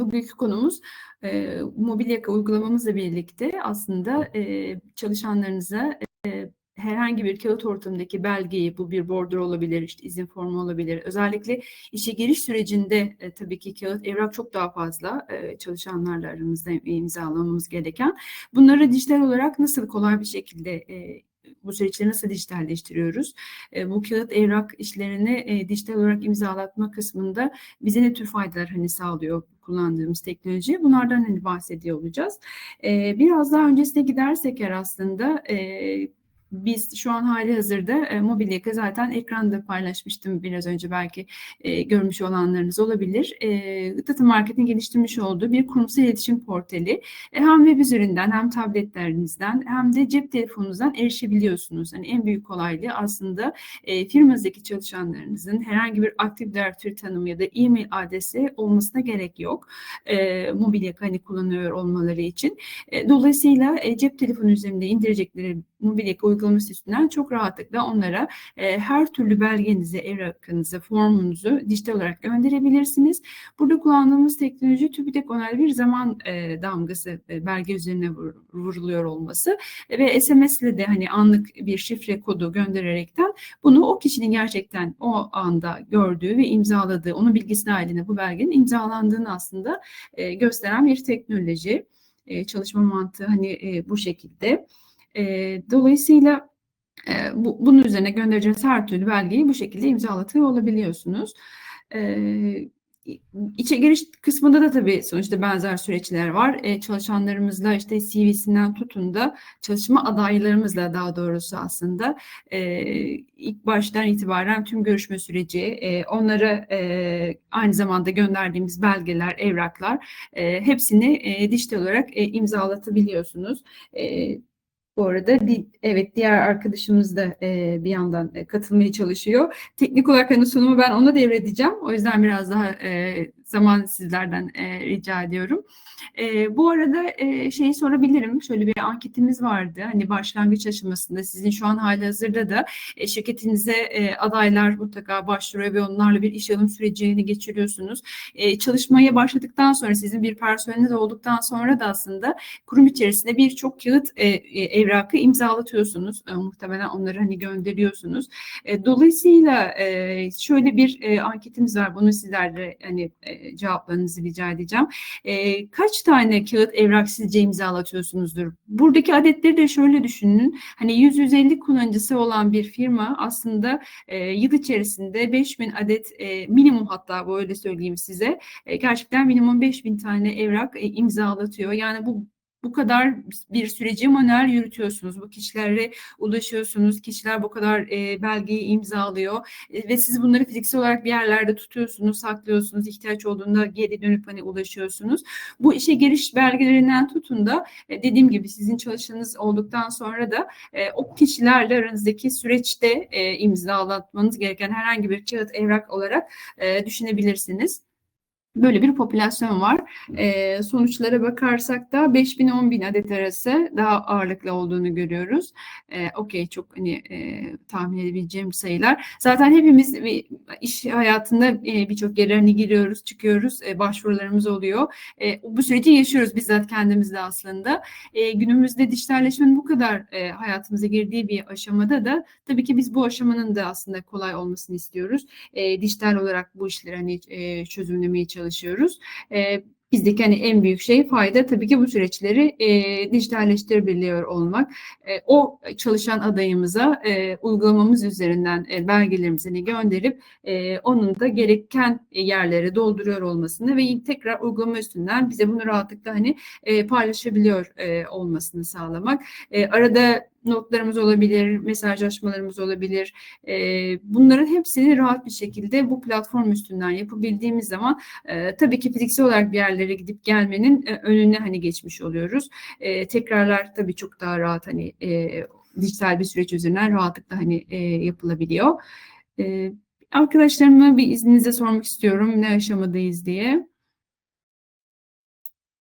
bugünkü konumuz e, Mobilyaka uygulamamızla birlikte aslında e, çalışanlarınıza e, herhangi bir kağıt ortamındaki belgeyi, bu bir border olabilir, işte izin formu olabilir. Özellikle işe giriş sürecinde e, tabii ki kağıt, evrak çok daha fazla e, çalışanlarla aramızda imzalamamız gereken. Bunları dijital olarak nasıl kolay bir şekilde e, bu süreçleri nasıl dijitalleştiriyoruz? E, bu kağıt evrak işlerini e, dijital olarak imzalatma kısmında bize ne tür faydalar hani sağlıyor kullandığımız teknoloji? Bunlardan hani bahsediyor olacağız. E, biraz daha öncesine gidersek eğer aslında e, biz şu an hali hazırda e, Mobilyaka zaten ekranda paylaşmıştım biraz önce belki e, görmüş olanlarınız olabilir. E, Data Market'in geliştirmiş olduğu bir kurumsal iletişim portali. E, hem web üzerinden hem tabletlerinizden hem de cep telefonunuzdan erişebiliyorsunuz. Yani en büyük kolaylığı aslında e, firmanızdaki çalışanlarınızın herhangi bir aktif direktör tanımı ya da e-mail adresi olmasına gerek yok. E, Mobilyaka hani kullanıyor olmaları için. E, dolayısıyla e, cep telefonu üzerinde indirecekleri Mobilyaka uygulaması üstünden çok rahatlıkla onlara e, her türlü belgenizi, evrakınızı, formunuzu dijital olarak gönderebilirsiniz. Burada kullandığımız teknoloji TÜBİTAK onaylı bir zaman e, damgası e, belge üzerine vur, vuruluyor olması ve SMS ile de hani anlık bir şifre kodu göndererekten bunu o kişinin gerçekten o anda gördüğü ve imzaladığı, onun bilgisi dahilinde bu belgenin imzalandığını aslında e, gösteren bir teknoloji. E, çalışma mantığı hani e, bu şekilde. E, dolayısıyla e, bu, bunun üzerine göndereceğiniz her türlü belgeyi bu şekilde imzalatıyor olabiliyorsunuz. E, İçe giriş kısmında da tabii sonuçta benzer süreçler var. E, çalışanlarımızla işte CV'sinden tutun da çalışma adaylarımızla daha doğrusu aslında e, ilk baştan itibaren tüm görüşme süreci, e, onlara e, aynı zamanda gönderdiğimiz belgeler, evraklar e, hepsini e, dijital olarak e, imzalatabiliyorsunuz. E, bu arada evet diğer arkadaşımız da e, bir yandan e, katılmaya çalışıyor. Teknik olarak hani sunumu ben ona devredeceğim. O yüzden biraz daha e, zaman sizlerden e, rica ediyorum. E, bu arada e, şeyi sorabilirim. Şöyle bir anketimiz vardı. Hani başlangıç aşamasında sizin şu an hali hazırda da e, şirketinize e, adaylar mutlaka başvuruyor ve onlarla bir iş alım sürecini geçiriyorsunuz. E, çalışmaya başladıktan sonra sizin bir personeliniz olduktan sonra da aslında kurum içerisinde birçok kağıt e, e, evrakı imzalatıyorsunuz. E, muhtemelen onları hani gönderiyorsunuz. E, dolayısıyla e, şöyle bir e, anketimiz var. Bunu sizlerle hani e, cevaplarınızı rica edeceğim. E, kaç tane kağıt evrak sizce imzalatıyorsunuzdur? Buradaki adetleri de şöyle düşünün. Hani 100-150 kullanıcısı olan bir firma aslında e, yıl içerisinde 5000 adet e, minimum hatta böyle söyleyeyim size. E, gerçekten minimum 5000 tane evrak e, imzalatıyor. Yani bu bu kadar bir süreci manuel yürütüyorsunuz. Bu kişilere ulaşıyorsunuz. Kişiler bu kadar e, belgeyi imzalıyor e, ve siz bunları fiziksel olarak bir yerlerde tutuyorsunuz, saklıyorsunuz. İhtiyaç olduğunda geri dönüp hani ulaşıyorsunuz. Bu işe giriş belgelerinden tutun da e, dediğim gibi sizin çalışanınız olduktan sonra da e, o kişilerle aranızdaki süreçte e, imzalatmanız gereken herhangi bir kağıt evrak olarak e, düşünebilirsiniz. Böyle bir popülasyon var. E, sonuçlara bakarsak da 5000 bin adet arası daha ağırlıklı olduğunu görüyoruz. E, Okey çok hani e, tahmin edebileceğim sayılar. Zaten hepimiz bir iş hayatında e, birçok yere hani giriyoruz, çıkıyoruz, e, başvurularımız oluyor. E, bu süreci yaşıyoruz bizzat kendimizde aslında. E, günümüzde dijitalleşmenin bu kadar e, hayatımıza girdiği bir aşamada da tabii ki biz bu aşamanın da aslında kolay olmasını istiyoruz. E, dijital olarak bu işleri hani e, çözümlemeye çalışıyoruz çalışıyoruz. E, bizdeki hani en büyük şey fayda tabii ki bu süreçleri e, dijitalleştirebiliyor olmak. E, o çalışan adayımıza e, uygulamamız üzerinden e, belgelerimizi gönderip e, onun da gereken yerlere dolduruyor olmasını ve tekrar uygulama üstünden bize bunu rahatlıkla hani e, paylaşabiliyor e, olmasını sağlamak. E, arada notlarımız olabilir, mesajlaşmalarımız olabilir. E, bunların hepsini rahat bir şekilde bu platform üstünden yapabildiğimiz zaman e, tabii ki fiziksel olarak bir yerlere gidip gelmenin e, önüne hani geçmiş oluyoruz. E, tekrarlar tabii çok daha rahat hani e, dijital bir süreç üzerinden rahatlıkla hani e, yapılabiliyor. E, arkadaşlarıma bir izninizle sormak istiyorum ne aşamadayız diye.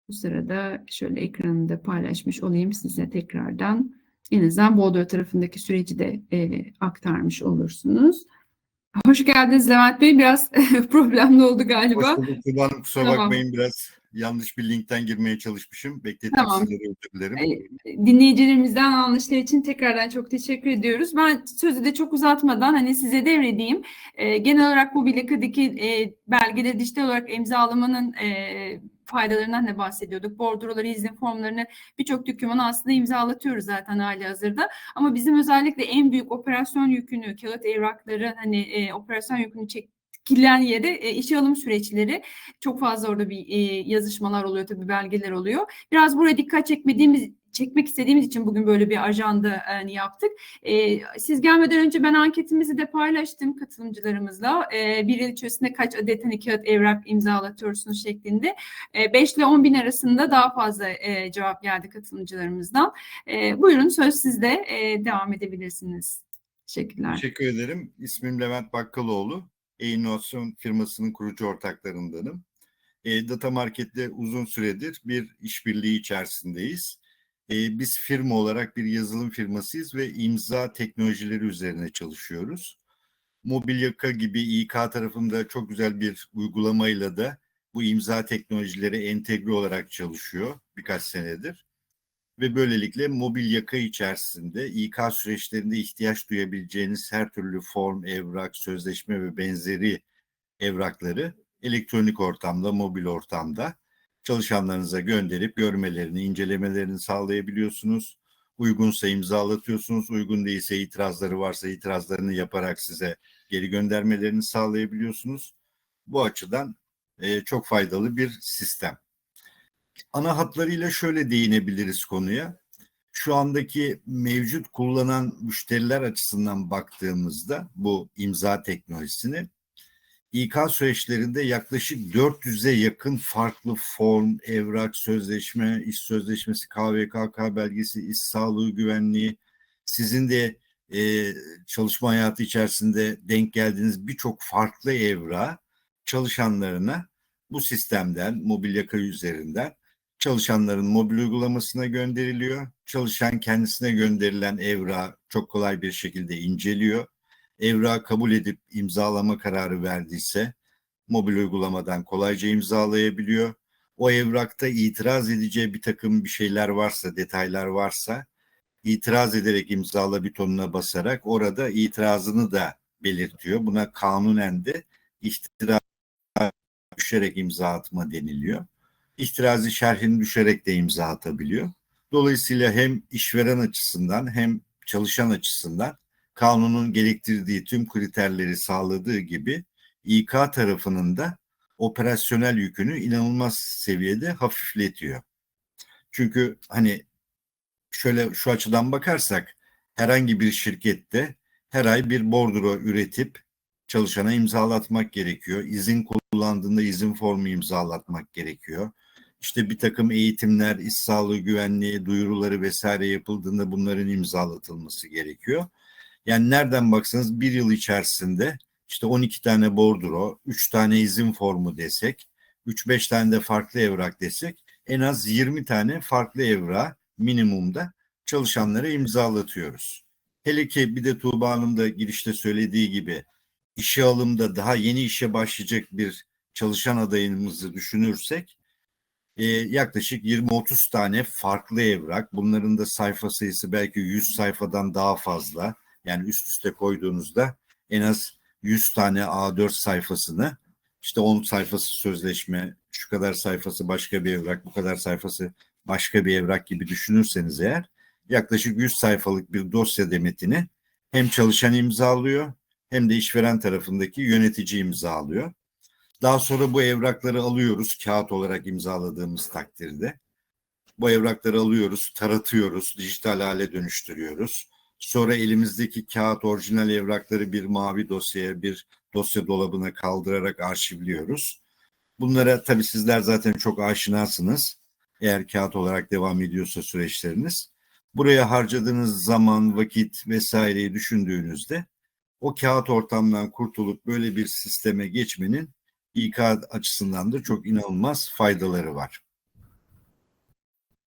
Bu sırada şöyle ekranında paylaşmış olayım size tekrardan en azından Boldo tarafındaki süreci de e, aktarmış olursunuz. Hoş geldiniz Levent Bey. Biraz problemli oldu galiba. Hoş bulduk Tuba Hanım. Kusura Tamam. bakmayın biraz yanlış bir linkten girmeye çalışmışım. Beklettim Tamam. sizleri özür dilerim. Dinleyicilerimizden anlayışları için tekrardan çok teşekkür ediyoruz. Ben sözü de çok uzatmadan hani size devredeyim. E, genel olarak bu bilekadaki e, belgeleri dijital olarak imzalamanın e, faydalarından da bahsediyorduk. Bordroları, izin formlarını birçok dokümanı aslında imzalatıyoruz zaten hali hazırda. Ama bizim özellikle en büyük operasyon yükünü, kağıt evrakları hani e, operasyon yükünü çekilen yere e, işe alım süreçleri çok fazla orada bir e, yazışmalar oluyor tabii belgeler oluyor. Biraz buraya dikkat çekmediğimiz çekmek istediğimiz için bugün böyle bir ajanda yani yaptık. E, siz gelmeden önce ben anketimizi de paylaştım katılımcılarımızla. E, bir yıl içerisinde kaç adet hani kağıt evrak imzalatıyorsunuz şeklinde. E, 5 ile 10 bin arasında daha fazla e, cevap geldi katılımcılarımızdan. E, buyurun söz sizde e, devam edebilirsiniz. Teşekkürler. Teşekkür ederim. İsmim Levent Bakkaloğlu. E-İnovasyon firmasının kurucu ortaklarındanım. E, Data Market'le uzun süredir bir işbirliği içerisindeyiz. E, biz firma olarak bir yazılım firmasıyız ve imza teknolojileri üzerine çalışıyoruz. Mobilyaka gibi İK tarafında çok güzel bir uygulamayla da bu imza teknolojileri entegre olarak çalışıyor birkaç senedir. Ve böylelikle mobil yaka içerisinde İK süreçlerinde ihtiyaç duyabileceğiniz her türlü form, evrak, sözleşme ve benzeri evrakları elektronik ortamda, mobil ortamda çalışanlarınıza gönderip görmelerini, incelemelerini sağlayabiliyorsunuz. Uygunsa imzalatıyorsunuz, uygun değilse itirazları varsa itirazlarını yaparak size geri göndermelerini sağlayabiliyorsunuz. Bu açıdan e, çok faydalı bir sistem. Ana hatlarıyla şöyle değinebiliriz konuya. Şu andaki mevcut kullanan müşteriler açısından baktığımızda bu imza teknolojisini İK süreçlerinde yaklaşık 400'e yakın farklı form, evrak, sözleşme, iş sözleşmesi, KVKK belgesi, iş sağlığı güvenliği, sizin de e, çalışma hayatı içerisinde denk geldiğiniz birçok farklı evra çalışanlarına bu sistemden, mobil yaka üzerinden çalışanların mobil uygulamasına gönderiliyor. Çalışan kendisine gönderilen evra çok kolay bir şekilde inceliyor evra kabul edip imzalama kararı verdiyse mobil uygulamadan kolayca imzalayabiliyor. O evrakta itiraz edeceği bir takım bir şeyler varsa, detaylar varsa itiraz ederek imzala butonuna basarak orada itirazını da belirtiyor. Buna kanunen de ihtiraz düşerek imza atma deniliyor. İhtirazi şerhini düşerek de imza atabiliyor. Dolayısıyla hem işveren açısından hem çalışan açısından kanunun gerektirdiği tüm kriterleri sağladığı gibi İK tarafının da operasyonel yükünü inanılmaz seviyede hafifletiyor. Çünkü hani şöyle şu açıdan bakarsak herhangi bir şirkette her ay bir bordro üretip çalışana imzalatmak gerekiyor. İzin kullandığında izin formu imzalatmak gerekiyor. İşte bir takım eğitimler, iş sağlığı güvenliği, duyuruları vesaire yapıldığında bunların imzalatılması gerekiyor. Yani nereden baksanız bir yıl içerisinde işte 12 tane bordro, 3 tane izin formu desek, 3-5 tane de farklı evrak desek en az 20 tane farklı evra minimumda çalışanlara imzalatıyoruz. Hele ki bir de Tuğba Hanım da girişte söylediği gibi işe alımda daha yeni işe başlayacak bir çalışan adayımızı düşünürsek e, yaklaşık 20-30 tane farklı evrak bunların da sayfa sayısı belki 100 sayfadan daha fazla yani üst üste koyduğunuzda en az 100 tane A4 sayfasını işte 10 sayfası sözleşme, şu kadar sayfası başka bir evrak, bu kadar sayfası başka bir evrak gibi düşünürseniz eğer yaklaşık 100 sayfalık bir dosya demetini hem çalışan imzalıyor hem de işveren tarafındaki yönetici imzalıyor. Daha sonra bu evrakları alıyoruz kağıt olarak imzaladığımız takdirde. Bu evrakları alıyoruz, taratıyoruz, dijital hale dönüştürüyoruz. Sonra elimizdeki kağıt orijinal evrakları bir mavi dosyaya, bir dosya dolabına kaldırarak arşivliyoruz. Bunlara tabii sizler zaten çok aşinasınız. Eğer kağıt olarak devam ediyorsa süreçleriniz. Buraya harcadığınız zaman, vakit vesaireyi düşündüğünüzde o kağıt ortamdan kurtulup böyle bir sisteme geçmenin İK açısından da çok inanılmaz faydaları var.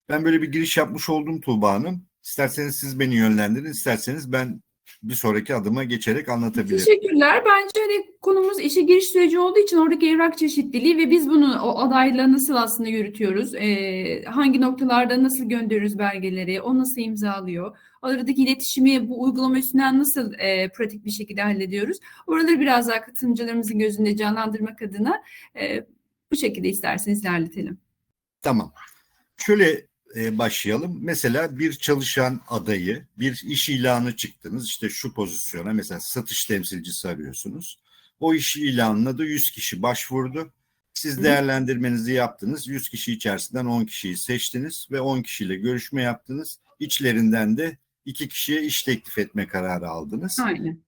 Ben böyle bir giriş yapmış oldum Tuğba Hanım. İsterseniz siz beni yönlendirin, isterseniz ben bir sonraki adıma geçerek anlatabilirim. Teşekkürler. Bence hani konumuz işe giriş süreci olduğu için oradaki evrak çeşitliliği ve biz bunu o adayla nasıl aslında yürütüyoruz? Ee, hangi noktalarda nasıl gönderiyoruz belgeleri? O nasıl imzalıyor? Aradaki iletişimi bu uygulama üstünden nasıl e, pratik bir şekilde hallediyoruz? Oraları biraz daha katılımcılarımızın gözünde canlandırmak adına e, bu şekilde isterseniz ilerletelim. Tamam. Şöyle e, başlayalım. Mesela bir çalışan adayı, bir iş ilanı çıktınız. İşte şu pozisyona mesela satış temsilcisi arıyorsunuz. O iş ilanına da 100 kişi başvurdu. Siz değerlendirmenizi yaptınız. 100 kişi içerisinden 10 kişiyi seçtiniz ve 10 kişiyle görüşme yaptınız. İçlerinden de 2 kişiye iş teklif etme kararı aldınız. Aynen.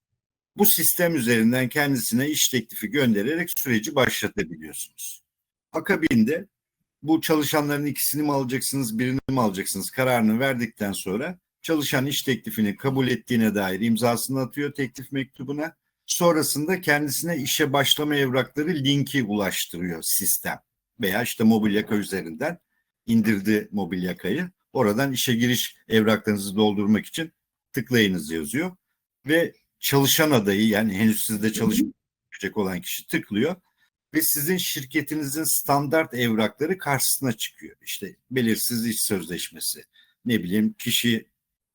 Bu sistem üzerinden kendisine iş teklifi göndererek süreci başlatabiliyorsunuz. Akabinde bu çalışanların ikisini mi alacaksınız, birini mi alacaksınız kararını verdikten sonra çalışan iş teklifini kabul ettiğine dair imzasını atıyor teklif mektubuna. Sonrasında kendisine işe başlama evrakları linki ulaştırıyor sistem. Veya işte mobilyaka üzerinden indirdi mobilyakayı. Oradan işe giriş evraklarınızı doldurmak için tıklayınız yazıyor. Ve çalışan adayı yani henüz sizde çalışacak olan kişi tıklıyor ve sizin şirketinizin standart evrakları karşısına çıkıyor. İşte belirsiz iş sözleşmesi, ne bileyim kişiyle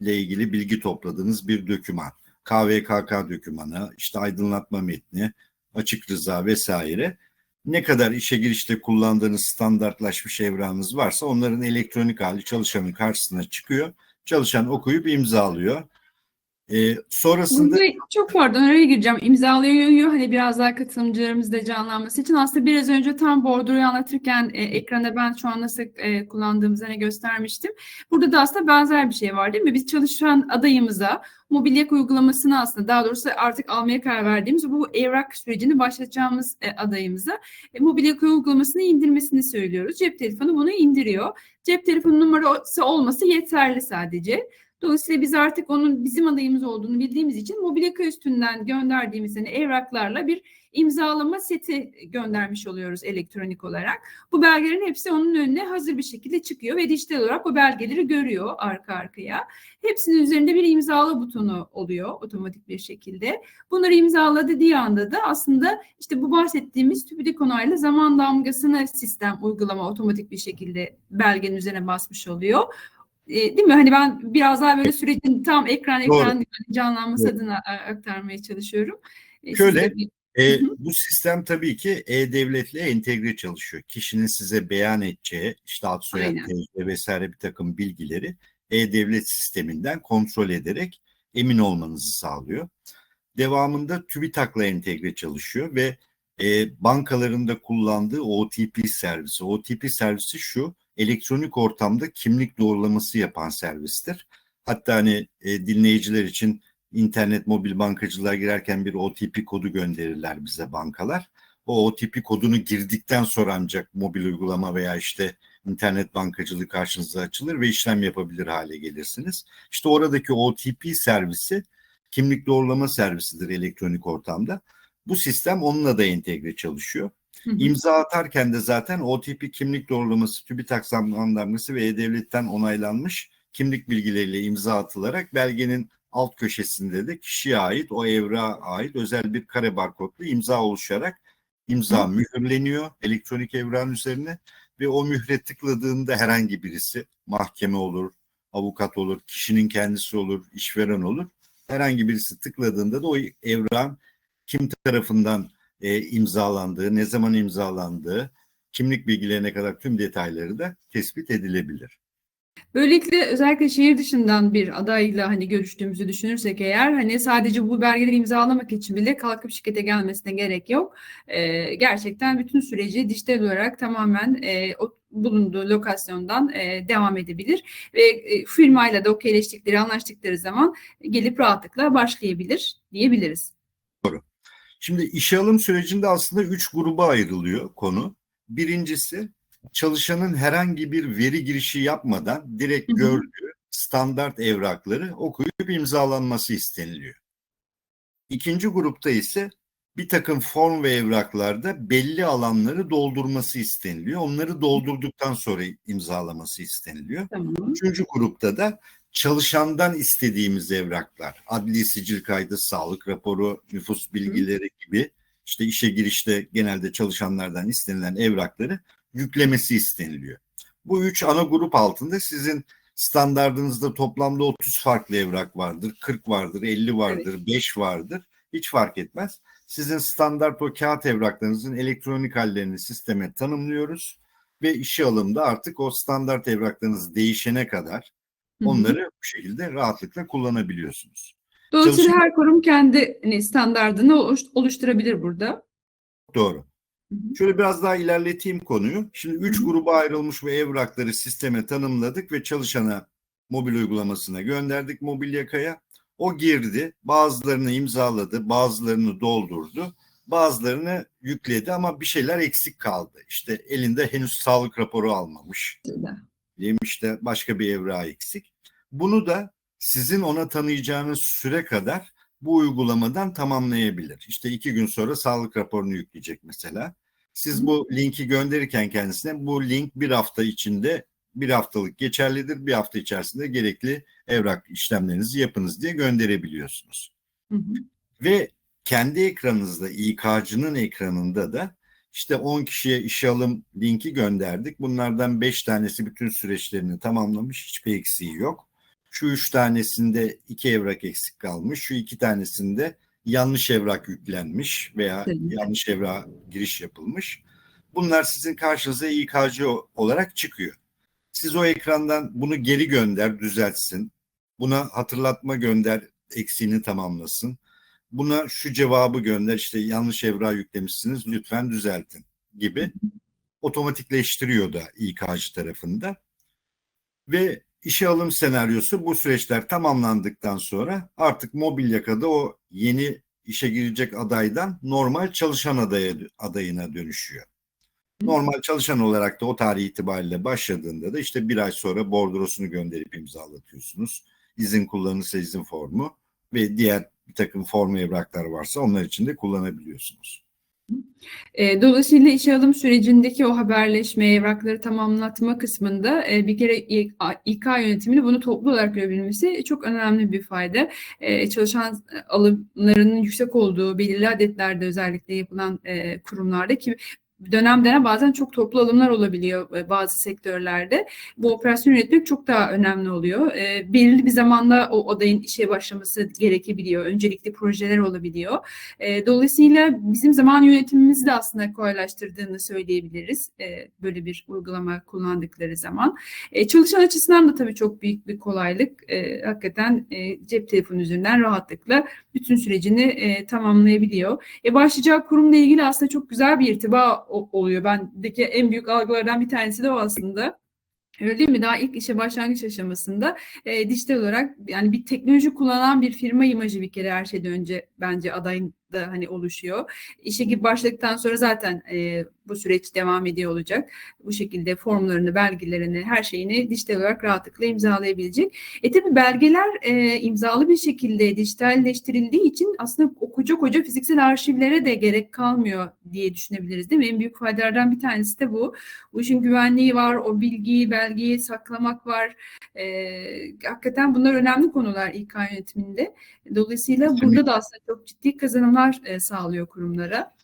ilgili bilgi topladığınız bir döküman, KVKK dökümanı, işte aydınlatma metni, açık rıza vesaire. Ne kadar işe girişte kullandığınız standartlaşmış evrağınız varsa onların elektronik hali çalışanın karşısına çıkıyor. Çalışan okuyup imzalıyor. Ee, sonrasında Burada çok pardon araya gireceğim. İmzalıyor hani biraz daha katılımcılarımız da canlanması için. Aslında biraz önce tam bordroyu anlatırken e, ekranda ben şu an nasıl e, kullandığımızı hani göstermiştim. Burada da aslında benzer bir şey var değil mi? Biz çalışan adayımıza mobilyak uygulamasını aslında daha doğrusu artık almaya karar verdiğimiz bu evrak sürecini başlatacağımız e, adayımıza e, mobilyak uygulamasını indirmesini söylüyoruz. Cep telefonu bunu indiriyor. Cep telefonu numarası olması yeterli sadece. Dolayısıyla biz artık onun bizim adayımız olduğunu bildiğimiz için Mobilyaka üstünden gönderdiğimiz hani evraklarla bir imzalama seti göndermiş oluyoruz elektronik olarak. Bu belgelerin hepsi onun önüne hazır bir şekilde çıkıyor ve dijital olarak o belgeleri görüyor arka arkaya. Hepsinin üzerinde bir imzala butonu oluyor otomatik bir şekilde. Bunları imzaladı dediği anda da aslında işte bu bahsettiğimiz TÜBİTAK onaylı zaman damgasını sistem uygulama otomatik bir şekilde belgenin üzerine basmış oluyor. E, değil mi? Hani ben biraz daha böyle sürecin tam ekran Doğru. ekran canlanması Evet. adına a- aktarmaya çalışıyorum. E, Şöyle, bir- E, bu sistem tabii ki e-devletle entegre çalışıyor. Kişinin size beyan edeceği işte ad soyad. TC vesaire bir takım bilgileri e-devlet sisteminden kontrol ederek emin olmanızı sağlıyor. Devamında TÜBİTAK'la entegre çalışıyor ve e, bankalarında kullandığı OTP servisi. OTP servisi şu, elektronik ortamda kimlik doğrulaması yapan servistir. Hatta hani e, dinleyiciler için internet mobil bankacılığa girerken bir OTP kodu gönderirler bize bankalar. O OTP kodunu girdikten sonra ancak mobil uygulama veya işte internet bankacılığı karşınıza açılır ve işlem yapabilir hale gelirsiniz. İşte oradaki OTP servisi kimlik doğrulama servisidir elektronik ortamda. Bu sistem onunla da entegre çalışıyor. İmza atarken de zaten OTP kimlik doğrulaması, TÜBİTAK zamanlaması ve E-Devlet'ten onaylanmış kimlik bilgileriyle imza atılarak belgenin alt köşesinde de kişiye ait o evrağa ait özel bir kare barkodlu imza oluşarak imza mühürleniyor elektronik evrağın üzerine ve o mühre tıkladığında herhangi birisi mahkeme olur, avukat olur, kişinin kendisi olur, işveren olur. Herhangi birisi tıkladığında da o evrağın kim tarafından e, imzalandığı, ne zaman imzalandığı, kimlik bilgilerine kadar tüm detayları da tespit edilebilir. Böylelikle özellikle şehir dışından bir adayla hani görüştüğümüzü düşünürsek eğer hani sadece bu belgeleri imzalamak için bile kalkıp şirkete gelmesine gerek yok. Ee, gerçekten bütün süreci dijital olarak tamamen e, o bulunduğu lokasyondan e, devam edebilir ve e, firmayla da okeyleştikleri, anlaştıkları zaman gelip rahatlıkla başlayabilir diyebiliriz. Şimdi işe alım sürecinde aslında üç gruba ayrılıyor konu. Birincisi çalışanın herhangi bir veri girişi yapmadan direkt gördüğü standart evrakları okuyup imzalanması isteniliyor. İkinci grupta ise bir takım form ve evraklarda belli alanları doldurması isteniliyor. Onları doldurduktan sonra imzalaması isteniliyor. Tamam. Üçüncü grupta da çalışandan istediğimiz evraklar, adli sicil kaydı, sağlık raporu, nüfus bilgileri gibi işte işe girişte genelde çalışanlardan istenilen evrakları yüklemesi isteniliyor. Bu üç ana grup altında sizin standardınızda toplamda 30 farklı evrak vardır, 40 vardır, 50 vardır, 5 vardır. Hiç fark etmez. Sizin standart o kağıt evraklarınızın elektronik hallerini sisteme tanımlıyoruz ve işe alımda artık o standart evraklarınız değişene kadar onları bu şekilde rahatlıkla kullanabiliyorsunuz. Dolayısıyla Çalışma- her kurum kendi hani, standardını oluş- oluşturabilir burada. Doğru. Şöyle biraz daha ilerleteyim konuyu. Şimdi üç gruba ayrılmış bu evrakları sisteme tanımladık ve çalışana mobil uygulamasına gönderdik mobil yakaya. O girdi, bazılarını imzaladı, bazılarını doldurdu, bazılarını yükledi ama bir şeyler eksik kaldı. İşte elinde henüz sağlık raporu almamış. Diyelim işte başka bir evrağı eksik. Bunu da sizin ona tanıyacağınız süre kadar bu uygulamadan tamamlayabilir. İşte iki gün sonra sağlık raporunu yükleyecek mesela. Siz bu linki gönderirken kendisine bu link bir hafta içinde bir haftalık geçerlidir. Bir hafta içerisinde gerekli evrak işlemlerinizi yapınız diye gönderebiliyorsunuz. Hı hı. Ve kendi ekranınızda İK'cının ekranında da işte 10 kişiye işe alım linki gönderdik. Bunlardan 5 tanesi bütün süreçlerini tamamlamış. Hiçbir eksiği yok. Şu 3 tanesinde 2 evrak eksik kalmış. Şu 2 tanesinde yanlış evrak yüklenmiş veya yanlış evrak giriş yapılmış. Bunlar sizin karşınıza İK'cı olarak çıkıyor. Siz o ekrandan bunu geri gönder, düzeltsin. Buna hatırlatma gönder, eksiğini tamamlasın. Buna şu cevabı gönder, işte yanlış evrak yüklemişsiniz, lütfen düzeltin gibi otomatikleştiriyor da İK'cı tarafında. Ve işe alım senaryosu bu süreçler tamamlandıktan sonra artık mobil yakada o yeni işe girecek adaydan normal çalışan adaya, adayına dönüşüyor. Normal çalışan olarak da o tarih itibariyle başladığında da işte bir ay sonra bordrosunu gönderip imzalatıyorsunuz. İzin kullanırsa izin formu ve diğer bir takım form evraklar varsa onlar için de kullanabiliyorsunuz. E, Dolayısıyla işe alım sürecindeki o haberleşme, evrakları tamamlatma kısmında e, bir kere İK yönetiminin bunu toplu olarak görebilmesi çok önemli bir fayda. E, Çalışan alımlarının yüksek olduğu belirli adetlerde özellikle yapılan kurumlarda ki dönem dönem bazen çok toplu alımlar olabiliyor e, bazı sektörlerde. Bu operasyon yönetmek çok daha önemli oluyor. E, belirli bir zamanda o adayın işe başlaması gerekebiliyor. Öncelikli projeler olabiliyor. E, dolayısıyla bizim zaman yönetimimizi de aslında kolaylaştırdığını söyleyebiliriz. Böyle bir uygulama kullandıkları zaman. Çalışan açısından da tabii çok büyük bir kolaylık. Hakikaten cep telefonu üzerinden rahatlıkla bütün sürecini tamamlayabiliyor. E, başlayacağı kurumla ilgili aslında çok güzel bir irtiba oluyor. Bendeki en büyük algılardan bir tanesi de o aslında. Öyle değil mi? Daha ilk işe başlangıç aşamasında e, dijital olarak yani bir teknoloji kullanan bir firma imajı bir kere her şeyden önce bence adayın da hani oluşuyor. İşe gibi başladıktan sonra zaten e, bu süreç devam ediyor olacak. Bu şekilde formlarını, belgelerini, her şeyini dijital olarak rahatlıkla imzalayabilecek. E tabi belgeler e, imzalı bir şekilde dijitalleştirildiği için aslında o koca koca fiziksel arşivlere de gerek kalmıyor diye düşünebiliriz değil mi? En büyük faydalardan bir tanesi de bu. Bu işin güvenliği var, o bilgiyi, belgeyi saklamak var. E, hakikaten bunlar önemli konular İK yönetiminde. Dolayısıyla Kesinlikle. burada da aslında çok ciddi kazanımlar e, sağlıyor kurumlara.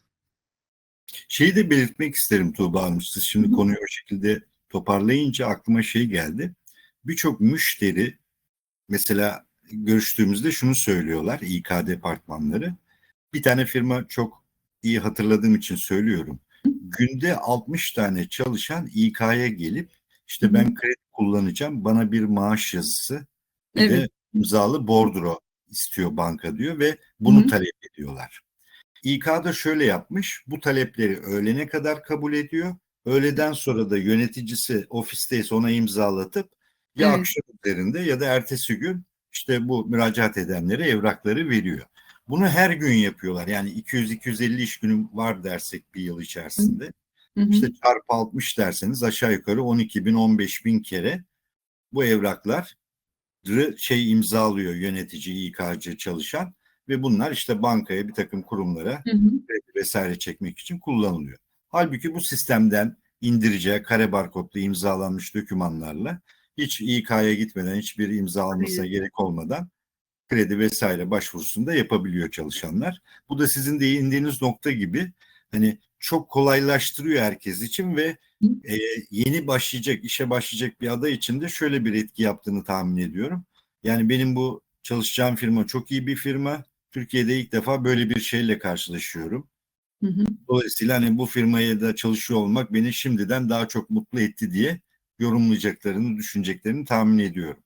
Şeyi de belirtmek isterim Tuğba Hanım. Siz şimdi Hı konuyu o şekilde toparlayınca aklıma şey geldi. Birçok müşteri mesela görüştüğümüzde şunu söylüyorlar İK departmanları. Bir tane firma çok iyi hatırladığım için söylüyorum. Günde 60 tane çalışan İK'ya gelip işte ben kredi kullanacağım bana bir maaş yazısı Evet. imzalı bordro istiyor banka diyor ve bunu hı. talep ediyorlar. İK da şöyle yapmış. Bu talepleri öğlene kadar kabul ediyor. Öğleden sonra da yöneticisi ofisteyse ona imzalatıp ya Evet. akşam üzerinde ya da ertesi gün işte bu müracaat edenlere evrakları veriyor. Bunu her gün yapıyorlar. Yani 200-250 iş günü var dersek bir yıl içerisinde. Hı hı. İşte çarpı 60 derseniz aşağı yukarı 12 bin 15 bin kere bu evraklar şey imzalıyor yönetici, İK'cı çalışan ve bunlar işte bankaya bir takım kurumlara Hı hı. kredi vesaire çekmek için kullanılıyor. Halbuki bu sistemden indireceği kare barkodlu imzalanmış dokümanlarla hiç İK'ya gitmeden, hiçbir imza almasına gerek olmadan kredi vesaire başvurusunu da yapabiliyor çalışanlar. Bu da sizin değindiğiniz nokta gibi hani çok kolaylaştırıyor herkes için ve e, yeni başlayacak, işe başlayacak bir aday için de şöyle bir etki yaptığını tahmin ediyorum. Yani benim bu çalışacağım firma çok iyi bir firma. Türkiye'de ilk defa böyle bir şeyle karşılaşıyorum. Hı hı. Dolayısıyla hani bu firmaya da çalışıyor olmak beni şimdiden daha çok mutlu etti diye yorumlayacaklarını, düşüneceklerini tahmin ediyorum.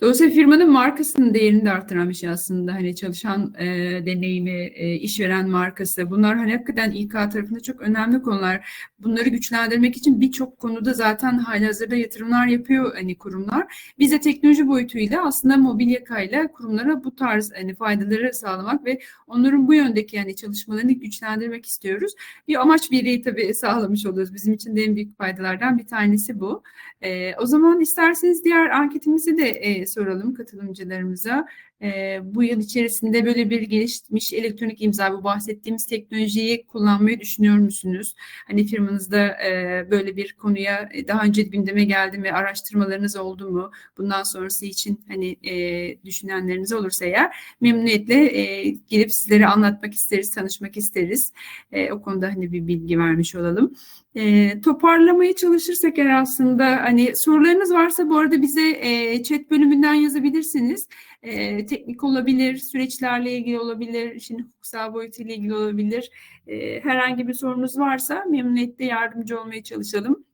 Dolayısıyla firmanın markasının değerini de artıran bir şey aslında. Hani çalışan e, deneyimi, e, işveren markası. Bunlar hani hakikaten İK tarafında çok önemli konular. Bunları güçlendirmek için birçok konuda zaten halihazırda yatırımlar yapıyor hani kurumlar. Biz de teknoloji boyutuyla aslında mobilyakayla kurumlara bu tarz hani faydaları sağlamak ve onların bu yöndeki yani çalışmalarını güçlendirmek istiyoruz. Bir amaç birliği tabii sağlamış oluyoruz. Bizim için de en büyük faydalardan bir tanesi bu. E, o zaman isterseniz diğer anketimizi de e, soralım katılımcılarımıza. E, bu yıl içerisinde böyle bir gelişmiş elektronik imza, bu bahsettiğimiz teknolojiyi kullanmayı düşünüyor musunuz? Hani firmanızda e, böyle bir konuya e, daha önce gündeme geldi mi, araştırmalarınız oldu mu? Bundan sonrası için hani e, düşünenleriniz olursa eğer memnuniyetle e, gelip sizlere anlatmak isteriz, tanışmak isteriz. E, o konuda hani bir bilgi vermiş olalım. E, toparlamaya çalışırsak eğer aslında hani sorularınız varsa bu arada bize e, chat bölümünden yazabilirsiniz. E, teknik olabilir, süreçlerle ilgili olabilir, işin hukuksal boyutuyla ilgili olabilir. E, herhangi bir sorunuz varsa memnuniyetle yardımcı olmaya çalışalım.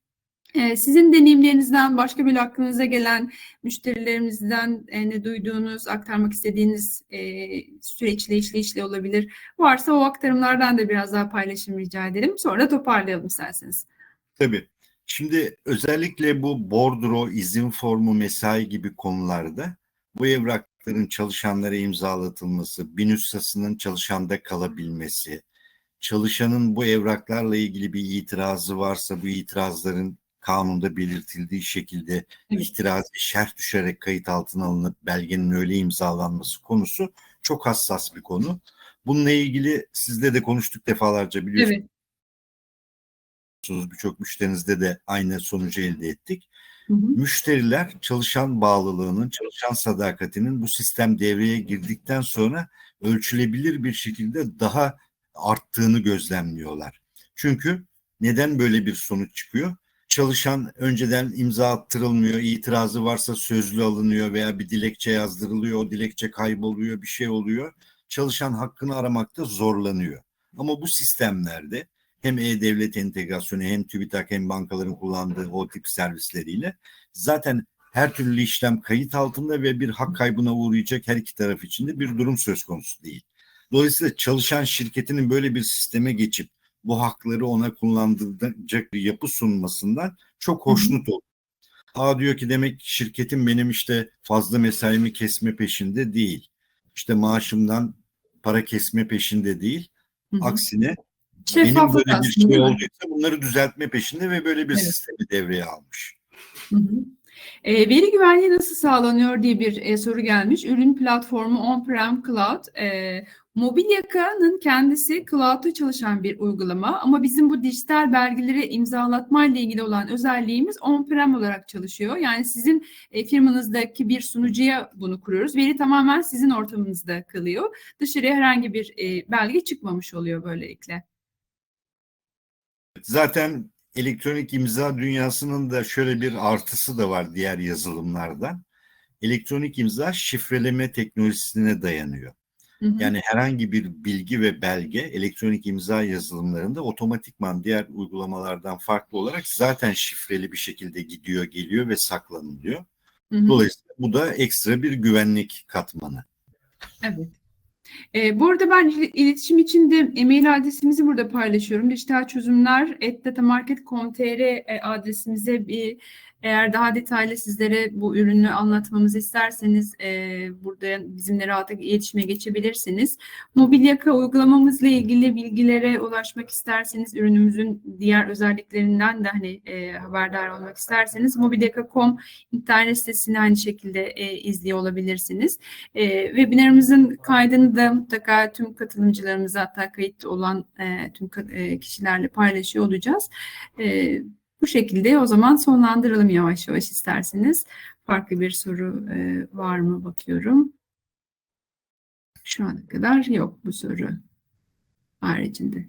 E, sizin deneyimlerinizden başka bir aklınıza gelen müşterilerimizden e, ne duyduğunuz, aktarmak istediğiniz e, süreçle işleyişle olabilir. Varsa o aktarımlardan da biraz daha paylaşım rica edelim. Sonra toparlayalım isterseniz. Tabii. Şimdi özellikle bu bordro, izin formu, mesai gibi konularda bu evrakların çalışanlara imzalatılması, BİNÜSSA'sının çalışanda kalabilmesi, çalışanın bu evraklarla ilgili bir itirazı varsa bu itirazların kanunda belirtildiği şekilde Evet. itirazı şerh düşerek kayıt altına alınıp belgenin öyle imzalanması konusu çok hassas bir konu. Bununla ilgili sizle de konuştuk defalarca biliyorsunuz. Evet. Birçok müşterinizde de aynı sonucu elde ettik. Hı hı. Müşteriler çalışan bağlılığının, çalışan sadakatinin bu sistem devreye girdikten sonra ölçülebilir bir şekilde daha arttığını gözlemliyorlar. Çünkü neden böyle bir sonuç çıkıyor? Çalışan önceden imza attırılmıyor, itirazı varsa sözlü alınıyor veya bir dilekçe yazdırılıyor, o dilekçe kayboluyor, bir şey oluyor. Çalışan hakkını aramakta zorlanıyor. Ama bu sistemlerde hem e-devlet entegrasyonu hem TÜBİTAK hem bankaların kullandığı o tip servisleriyle zaten her türlü işlem kayıt altında ve bir hak kaybına uğrayacak her iki taraf için de bir durum söz konusu değil. Dolayısıyla çalışan şirketinin böyle bir sisteme geçip bu hakları ona kullandıracak bir yapı sunmasından çok hoşnut oldum. Aa diyor ki demek şirketim benim işte fazla mesaimi kesme peşinde değil. İşte maaşımdan para kesme peşinde değil. Hı hı. Aksine benim Şeffaflık böyle bir şey olduysa bunları düzeltme peşinde ve böyle bir Evet. sistemi devreye almış. Hı hı. E, veri güvenliği nasıl sağlanıyor diye bir e, soru gelmiş. Ürün platformu on-prem cloud. E, Mobilyaka'nın kendisi cloud'da çalışan bir uygulama ama bizim bu dijital belgeleri imzalatma ile ilgili olan özelliğimiz on-prem olarak çalışıyor. Yani sizin e, firmanızdaki bir sunucuya bunu kuruyoruz. Veri tamamen sizin ortamınızda kalıyor. Dışarıya herhangi bir e, belge çıkmamış oluyor böylelikle. Zaten elektronik imza dünyasının da şöyle bir artısı da var diğer yazılımlardan. Elektronik imza şifreleme teknolojisine dayanıyor. Hı hı. Yani herhangi bir bilgi ve belge elektronik imza yazılımlarında otomatikman diğer uygulamalardan farklı olarak zaten şifreli bir şekilde gidiyor, geliyor ve saklanılıyor. Hı hı. Dolayısıyla bu da ekstra bir güvenlik katmanı. Evet. E, bu arada ben il- iletişim için de e-mail adresimizi burada paylaşıyorum. Dijital çözümler e, adresimize bir eğer daha detaylı sizlere bu ürünü anlatmamızı isterseniz e, burada bizimle rahatlıkla iletişime geçebilirsiniz. Mobilyaka uygulamamızla ilgili bilgilere ulaşmak isterseniz ürünümüzün diğer özelliklerinden de hani e, haberdar olmak isterseniz mobilyaka.com internet sitesini aynı şekilde e, izliyor olabilirsiniz. E, webinarımızın kaydını da mutlaka tüm katılımcılarımıza hatta kayıtlı olan e, tüm e, kişilerle paylaşıyor olacağız. E, Bu şekilde o zaman sonlandıralım yavaş yavaş isterseniz. Farklı bir soru e, var mı bakıyorum. Şu ana kadar yok bu soru haricinde.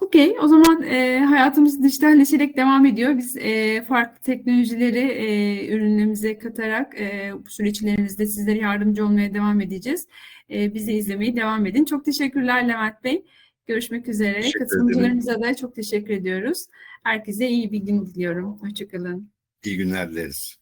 Okey, o zaman e, hayatımız dijitalleşerek devam ediyor. Biz e, farklı teknolojileri e, ürünlerimize katarak e, bu süreçlerimizde sizlere yardımcı olmaya devam edeceğiz. E, bizi izlemeye devam edin. Çok teşekkürler Levent Bey. Görüşmek üzere. Teşekkür ederim. Katılımcılarımıza da çok teşekkür ediyoruz. Herkese iyi bir gün diliyorum. Hoşçakalın. İyi günler dileriz.